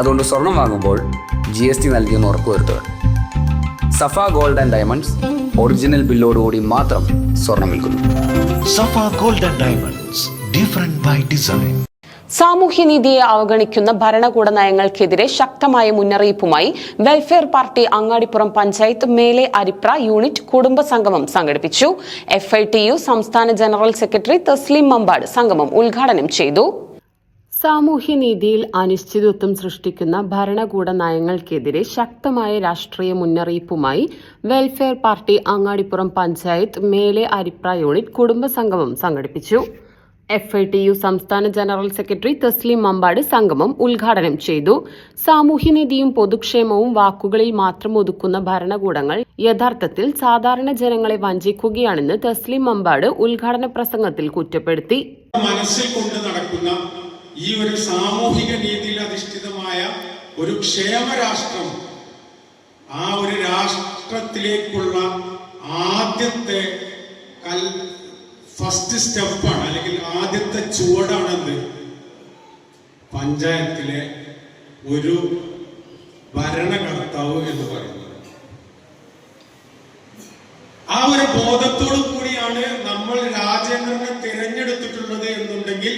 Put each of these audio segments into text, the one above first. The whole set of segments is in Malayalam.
അതുകൊണ്ട് സ്വർണം വാങ്ങുമ്പോൾ ജി എസ് ടി നൽകിയെന്ന് ഉറപ്പുവരുത്തുക Safa gold and diamonds original ബില്ലോടുകൂടി മാത്രം സ്വർണം വിൽക്കുന്നു. Safa golden diamonds different by design സാമൂഹ്യനീതിയെ അവഗണിക്കുന്ന ഭരണകൂട നയങ്ങൾക്കെതിരെ ശക്തമായ മുന്നറിയിപ്പുമായി വെൽഫെയർ പാർട്ടി അങ്ങാടിപ്പുറം പഞ്ചായത്ത് മേലെ അരിപ്ര യൂണിറ്റ് കുടുംബ സംഗമം സംഘടിപ്പിച്ചു. എഫ് ഐ ടി യു സംസ്ഥാന ജനറൽ സെക്രട്ടറി തസ്ലീം മമ്പാട് സംഗമം ഉദ്ഘാടനം ചെയ്തു. സാമൂഹ്യനീതിയിൽ അനിശ്ചിതത്വം സൃഷ്ടിക്കുന്ന ഭരണകൂട നയങ്ങൾക്കെതിരെ ശക്തമായ രാഷ്ട്രീയ മുന്നറിയിപ്പുമായി വെൽഫെയർ പാർട്ടി അങ്ങാടിപ്പുറം പഞ്ചായത്ത് മേലെ അരിപ്ര യൂണിറ്റ് കുടുംബസംഗമം സംഘടിപ്പിച്ചു. എഫ് ഐ ടി യു സംസ്ഥാന ജനറൽ സെക്രട്ടറി തസ്ലിം മമ്പാട് സംഗമം ഉദ്ഘാടനം ചെയ്തു. സാമൂഹ്യനീതിയും പൊതുക്ഷേമവും വാക്കുകളിൽ മാത്രം ഒതുക്കുന്ന ഭരണകൂടങ്ങൾ യഥാർത്ഥത്തിൽ സാധാരണ ജനങ്ങളെ വഞ്ചിക്കുകയാണെന്ന് തസ്ലിം മമ്പാട് ഉദ്ഘാടന പ്രസംഗത്തിൽ കുറ്റപ്പെടുത്തി. മനസ്സിൽ കൊണ്ട് നടക്കുന്ന ഈ ഒരു സാമൂഹിക നീതിയിൽ അധിഷ്ഠിതമായ ഒരു ക്ഷേമ രാഷ്ട്രം ആ ഒരു രാഷ്ട്രത്തിലേക്കുള്ള ആദ്യത്തെ കൽ ഫസ്റ്റ് സ്റ്റെപ്പാണ് അല്ലെങ്കിൽ ആദ്യത്തെ ചുവടാണെന്ത് പഞ്ചായത്തിലെ ഒരു ഭരണകർത്താവ് എന്ന് പറയുന്നത് ആ ഒരു ബോധത്തോടു കൂടിയാണ് നമ്മൾ രാജേന്ദ്രനെ തിരഞ്ഞെടുത്തിട്ടുള്ളത് എന്നുണ്ടെങ്കിൽ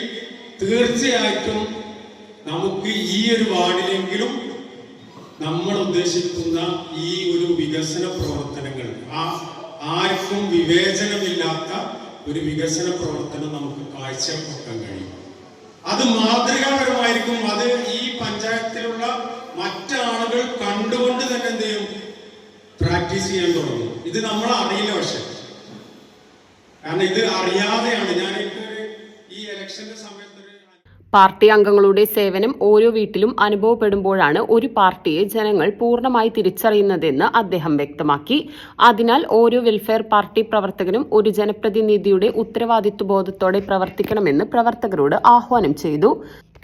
തീർച്ചയായിട്ടും നമുക്ക് ഈ ഒരു വാർഡിലെങ്കിലും നമ്മൾ ഉദ്ദേശിക്കുന്ന ഈ ഒരു വികസന പ്രവർത്തനങ്ങൾ ആ ആർക്കും വിവേചനമില്ലാത്ത ഒരു വികസന പ്രവർത്തനം നമുക്ക് കാഴ്ചവെക്കാൻ കഴിയും. അത് മാതൃകാപരമായിരിക്കും. അത് ഈ പഞ്ചായത്തിലുള്ള മറ്റാളുകൾ കണ്ടുകൊണ്ട് തന്നെ എന്ത് ചെയ്യും? പ്രാക്ടീസ് ചെയ്യാൻ തുടങ്ങും. ഇത് നമ്മൾ അറിയില്ല പക്ഷെ. കാരണം ഇത് അറിയാതെയാണ്. ഞാൻ ഈ ഇലക്ഷന്റെ സമയത്ത് പാർട്ടി അംഗങ്ങളുടെ സേവനം ഓരോ വീട്ടിലും അനുഭവപ്പെടുമ്പോഴാണ് ഒരു പാർട്ടിയെ ജനങ്ങൾ പൂർണമായി തിരിച്ചറിയുന്നതെന്ന് അദ്ദേഹം വ്യക്തമാക്കി. അതിനാൽ ഓരോ വെൽഫെയർ പാർട്ടി പ്രവർത്തകനും ഒരു ജനപ്രതിനിധിയുടെ ഉത്തരവാദിത്വബോധത്തോടെ പ്രവർത്തിക്കണമെന്ന് പ്രവർത്തകരോട് ആഹ്വാനം ചെയ്തു.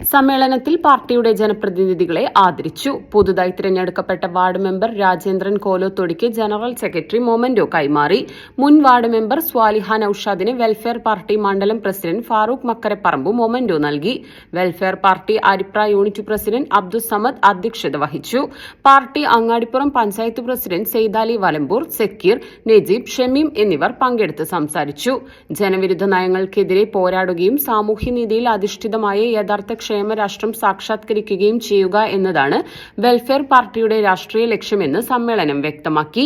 സമ്മേളനത്തിൽ പാർട്ടിയുടെ ജനപ്രതിനിധികളെ ആദരിച്ചു. പുതുതായി തിരഞ്ഞെടുക്കപ്പെട്ട വാർഡ് മെമ്പർ രാജേന്ദ്രൻ കോലോത്തൊടിക്ക് ജനറൽ സെക്രട്ടറി മൊമന്റോ കൈമാറി. മുൻ വാർഡ് മെമ്പർ സ്വാലിഹ നൌഷാദിന് വെൽഫെയർ പാർട്ടി മണ്ഡലം പ്രസിഡന്റ് ഫാറൂഖ് മക്കരപ്പറമ്പ് മൊമന്റോ നൽകി. Welfare party Aripra unit president Abdul Samad അധ്യക്ഷത വഹിച്ചു. പാർട്ടി അങ്ങാടിപ്പുറം പഞ്ചായത്ത് പ്രസിഡന്റ് സെയ്താലി വലമ്പൂർ സക്കീർ നജീബ് ഷമീം എന്നിവർ പങ്കെടുത്ത് സംസാരിച്ചു. ജനവിരുദ്ധ നയങ്ങൾക്കെതിരെ പോരാടുകയും സാമൂഹ്യനീതിയിൽ അധിഷ്ഠിതമായ യഥാർത്ഥ ക്ഷേമരാഷ്ട്രം സാക്ഷാത്കരിക്കുകയും ചെയ്യുക എന്നതാണ് വെൽഫെയർ പാർട്ടിയുടെ രാഷ്ട്രീയ ലക്ഷ്യമെന്ന് സമ്മേളനം വ്യക്തമാക്കി